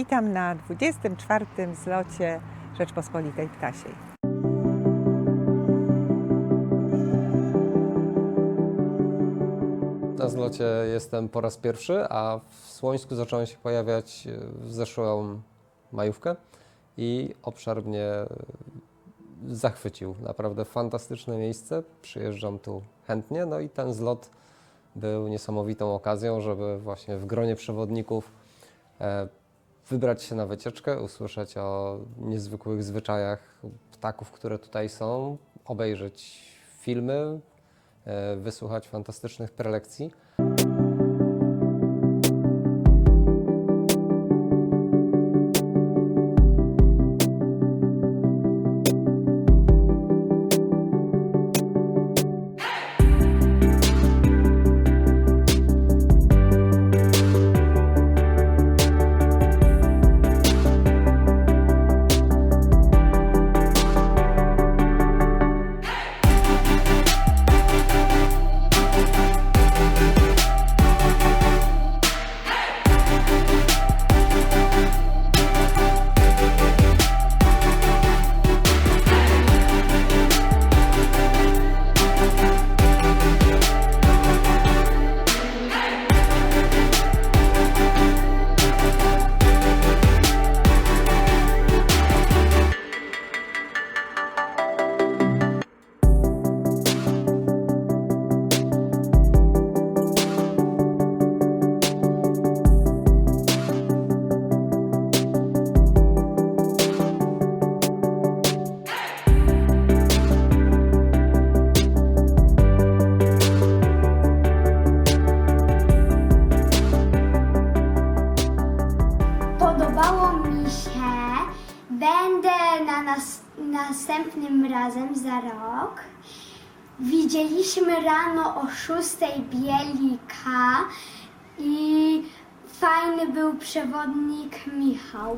Witam na 24. zlocie Rzeczpospolitej Ptasiej. Na zlocie jestem po raz pierwszy, a w Słońsku zacząłem się pojawiać e, w zeszłą majówkę i obszar mnie e, zachwycił. Naprawdę fantastyczne miejsce. Przyjeżdżam tu chętnie, no i ten zlot był niesamowitą okazją, żeby właśnie w gronie przewodników e, wybrać się na wycieczkę, usłyszeć o niezwykłych zwyczajach ptaków, które tutaj są, obejrzeć filmy, e, wysłuchać fantastycznych prelekcji. Następnym razem za rok. Widzieliśmy rano o 6 bielika i fajny był przewodnik Michał.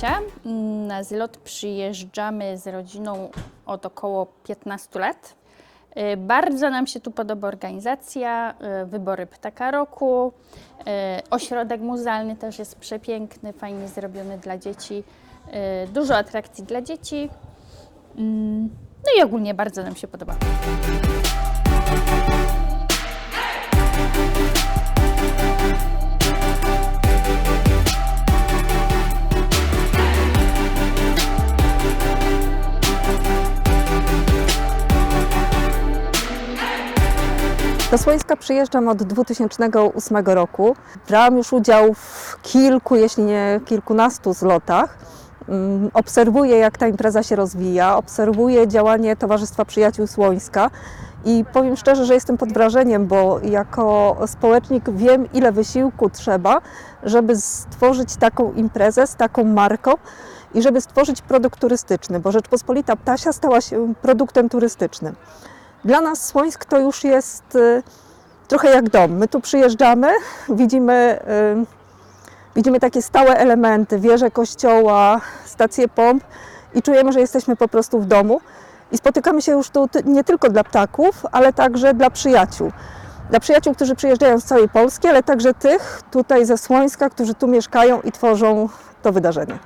Kasia. Na zlot przyjeżdżamy z rodziną od około 15 lat. Y, Bardzo nam się tu podoba organizacja, y, wybory ptaka roku. y, Ośrodek muzealny też jest przepiękny, fajnie zrobiony dla dzieci. Dużo atrakcji dla dzieci. Mm, No i ogólnie bardzo nam się podoba. Do Słońska przyjeżdżam od 2008 roku. Brałam już udział w kilku, jeśli nie kilkunastu zlotach. Mm, Obserwuję, jak ta impreza się rozwija, obserwuję działanie Towarzystwa Przyjaciół Słońska i powiem szczerze, że jestem pod wrażeniem, bo jako społecznik wiem, ile wysiłku trzeba, żeby stworzyć taką imprezę z taką marką i żeby stworzyć produkt turystyczny, bo Rzeczpospolita Ptasia stała się produktem turystycznym. Dla nas Słońsk to już jest y, trochę jak dom. My tu przyjeżdżamy, widzimy, y, widzimy takie stałe elementy, wieże kościoła, stacje pomp i czujemy, że jesteśmy po prostu w domu. I spotykamy się już tu nie tylko dla ptaków, ale także dla przyjaciół. Dla przyjaciół, którzy przyjeżdżają z całej Polski, ale także tych tutaj ze Słońska, którzy tu mieszkają i tworzą to wydarzenie.